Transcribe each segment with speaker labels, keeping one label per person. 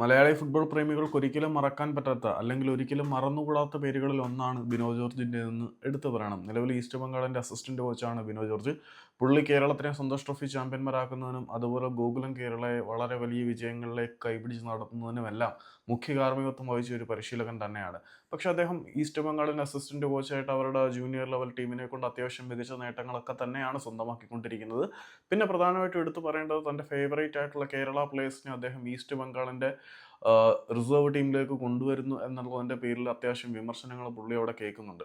Speaker 1: Malayali football പ്രേമികൾക്ക് ഒരിക്കലും മറക്കാൻ പറ്റാത്ത അല്ലെങ്കിൽ ഒരിക്കലും മറന്നുകൂടാത്ത പേരുകളിൽ ഒന്നാണ് ബിനോ ജോർജിന്റെ എന്ന് എടുത്തു പറയണം. നിലവിൽ ഈസ്റ്റ് ബംഗാളിന്റെ അസിസ്റ്റന്റ് കോച്ചാണ് ബിനോ ജോർജ്. പുള്ളി കേരളത്തിനെ സന്തോഷ് ട്രോഫി ചാമ്പ്യന്മാരാക്കുന്നതിനും അതുപോലെ ഗോകുലം കേരളയെ വളരെ വലിയ വിജയങ്ങളിലേക്ക് കൈപിടിച്ച് നടത്തുന്നതിനുമെല്ലാം മുഖ്യ കാർമ്മികത്വം വഹിച്ച ഒരു പരിശീലകൻ തന്നെയാണ്. പക്ഷേ അദ്ദേഹം ഈസ്റ്റ് ബംഗാളിന്റെ അസിസ്റ്റന്റ് കോച്ചായിട്ട് അവരുടെ ജൂനിയർ ലെവൽ ടീമിനെ കൊണ്ട് അത്യാവശ്യം മികച്ച നേട്ടങ്ങളൊക്കെ തന്നെയാണ് സ്വന്തമാക്കിക്കൊണ്ടിരിക്കുന്നത്. പിന്നെ പ്രധാനമായിട്ടും എടുത്തു പറയേണ്ടത് തന്റെ ഫേവറേറ്റ് ആയിട്ടുള്ള കേരള പ്ലേയേഴ്സിനെ അദ്ദേഹം ഈസ്റ്റ് ബംഗാളിന്റെ റിസർവ് ടീമിലേക്ക് കൊണ്ടുവരുന്നു എന്നുള്ളതിന്റെ പേരിൽ അത്യാവശ്യം വിമർശനങ്ങൾ പുള്ളി അവിടെ കേൾക്കുന്നുണ്ട്.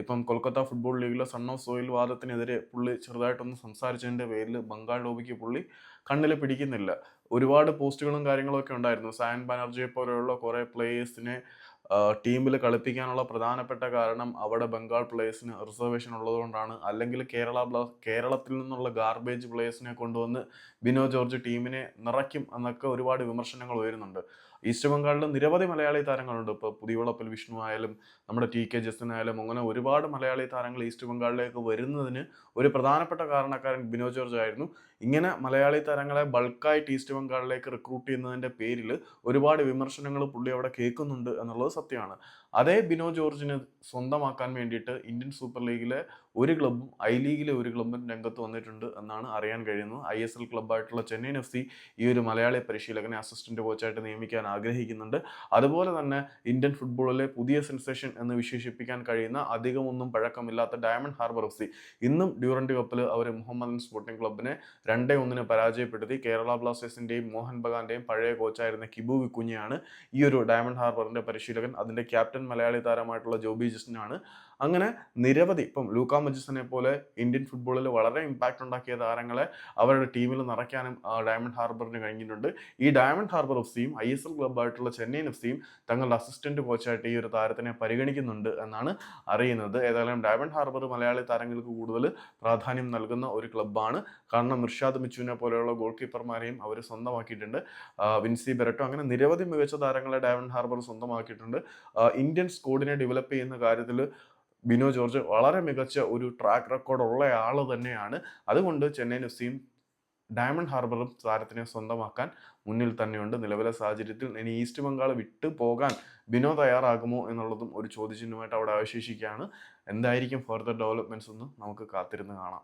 Speaker 1: ഇപ്പം കൊൽക്കത്ത ഫുട്ബോൾ ലീഗിലെ സൺ ഓഫ് സോയിൽ വാദത്തിനെതിരെ പുള്ളി ചെറുതായിട്ടൊന്ന് സംസാരിച്ചതിന്റെ പേരിൽ ബംഗാൾ ലോബിക്ക് പുള്ളി കണ്ണിൽ പിടിക്കുന്നില്ല. ഒരുപാട് പോസ്റ്റുകളും കാര്യങ്ങളൊക്കെ ഉണ്ടായിരുന്നു. സായൻ ബാനർജിയെ പോലെയുള്ള കുറേ പ്ലേയേഴ്സിനെ ടീമിൽ കളിപ്പിക്കാനുള്ള പ്രധാനപ്പെട്ട കാരണം അവിടെ ബംഗാൾ പ്ലേയേഴ്സിന് റിസർവേഷൻ ഉള്ളതുകൊണ്ടാണ്. അല്ലെങ്കിൽ കേരള കേരളത്തിൽ നിന്നുള്ള ഗാർബേജ് പ്ലേയേഴ്സിനെ കൊണ്ടുവന്ന് ബിനോ ജോർജ് ടീമിനെ നിറയ്ക്കും എന്നൊക്കെ ഒരുപാട് വിമർശനങ്ങൾ ഉയരുന്നുണ്ട്. ഈസ്റ്റ് ബംഗാളിൽ നിരവധി മലയാളി താരങ്ങളുണ്ട്. ഇപ്പോൾ പുതിയവളപ്പിൽ വിഷ്ണു ആയാലും നമ്മുടെ ടി കെ ജസ്റ്റിൻ ആയാലും അങ്ങനെ ഒരുപാട് മലയാളി താരങ്ങൾ ഈസ്റ്റ് ബംഗാളിലേക്ക് വരുന്നതിന് ഒരു പ്രധാനപ്പെട്ട കാരണക്കാരൻ ബിനോ ജോർജ് ആയിരുന്നു. ഇങ്ങനെ മലയാളി താരങ്ങളെ ബൾക്കായിട്ട് ഈസ്റ്റ് ബംഗാളിലേക്ക് റിക്രൂട്ട് ചെയ്യുന്നതിന്റെ പേരിൽ ഒരുപാട് വിമർശനങ്ങൾ പുള്ളി അവിടെ കേൾക്കുന്നുണ്ട് എന്നുള്ളത് സത്യമാണ്. അതേ ബിനോ ജോർജിന് സ്വന്തമാക്കാൻ വേണ്ടിയിട്ട് ഇന്ത്യൻ സൂപ്പർ ലീഗിലെ ഒരു ക്ലബ്ബും ഐ ലീഗിലെ ഒരു ക്ലബ്ബും രംഗത്ത് വന്നിട്ടുണ്ട് എന്നാണ് അറിയാൻ കഴിയുന്നത്. ഐ എസ് എൽ ക്ലബ്ബായിട്ടുള്ള ചെന്നൈയിൻ എഫ് സി ഈ ഒരു മലയാളി പരിശീലകനെ അസിസ്റ്റന്റ് കോച്ചായിട്ട് നിയമിക്കാൻ ആഗ്രഹിക്കുന്നുണ്ട്. അതുപോലെ തന്നെ ഇന്ത്യൻ ഫുട്ബോളിലെ പുതിയ സെൻസേഷൻ എന്ന് വിശേഷിപ്പിക്കാൻ കഴിയുന്ന അധികമൊന്നും പഴക്കമില്ലാത്ത ഡയമണ്ട് ഹാർബർ എഫ് സി ഇന്നും ഡ്യൂറന്റ് കപ്പിൽ അവർ മുഹമ്മദ് സ്പോർട്ടിംഗ് ക്ലബിനെ രണ്ടേ ഒന്നിന് പരാജയപ്പെടുത്തി. കേരള ബ്ലാസ്റ്റേഴ്സിന്റെയും മോഹൻ ബഗാന്റെയും പഴയ കോച്ചായിരുന്ന കിബു വിക്കുഞ്ഞയാണ് ഈ ഒരു ഡയമണ്ട് ഹാർബറിന്റെ പരിശീലകൻ. അതിന്റെ ക്യാപ്റ്റൻ മലയാളി താരമായിട്ടുള്ള ജോബി ജസ്റ്റിനാണ്. അങ്ങനെ നിരവധി ഇപ്പം ലൂക്ക മജിസിനെ പോലെ ഇന്ത്യൻ ഫുട്ബോളിൽ വളരെ ഇമ്പാക്റ്റ് ഉണ്ടാക്കിയ താരങ്ങളെ അവരുടെ ടീമിൽ നിറയ്ക്കാനും ഡയമണ്ട് ഹാർബറിന് കഴിഞ്ഞിട്ടുണ്ട്. ഈ ഡയമണ്ട് ഹാർബർ എഫ് സിയും ഐ എസ് എൽ ക്ലബ്ബായിട്ടുള്ള ചെന്നൈയിൻ എഫ് സിയും തങ്ങളുടെ അസിസ്റ്റന്റ് കോച്ചായിട്ട് ഈ ഒരു താരത്തിനെ പരിഗണിക്കുന്നുണ്ട് എന്നാണ് അറിയുന്നത്. ഏതായാലും ഡയമണ്ട് ഹാർബർ മലയാളി താരങ്ങൾക്ക് കൂടുതൽ പ്രാധാന്യം നൽകുന്ന ഒരു ക്ലബ്ബാണ് കാരണം മിർഷാദ് മിച്ചുവിനെ പോലെയുള്ള ഗോൾ കീപ്പർമാരെയും അവർ സ്വന്തമാക്കിയിട്ടുണ്ട്. വിൻസി ബെരട്ടോ അങ്ങനെ നിരവധി മികച്ച താരങ്ങളെ ഡയമണ്ട് ഹാർബർ സ്വന്തമാക്കിയിട്ടുണ്ട്. ഇന്ത്യൻ സ്കോഡിനെ ഡെവലപ്പ് ചെയ്യുന്ന കാര്യത്തിൽ ബിനോ ജോർജ് വളരെ മികച്ച ഒരു ട്രാക്ക് റെക്കോർഡ് ഉള്ള ആൾ തന്നെയാണ്. അതുകൊണ്ട് ചെന്നൈ സിയും ഡയമണ്ട് ഹാർബറും താരത്തിനെ സ്വന്തമാക്കാൻ മുന്നിൽ തന്നെയുണ്ട്. നിലവിലെ സാഹചര്യത്തിൽ ഇനി ഈസ്റ്റ് ബംഗാൾ വിട്ടു പോകാൻ ബിനോ തയ്യാറാകുമോ എന്നുള്ളതും ഒരു ചോദ്യചിഹ്നമായിട്ട് അവിടെ അവശേഷിക്കുകയാണ്. എന്തായിരിക്കും ഫർദർ ഡെവലപ്മെന്റ്സ് എന്ന് നമുക്ക് കാത്തിരുന്ന് കാണാം.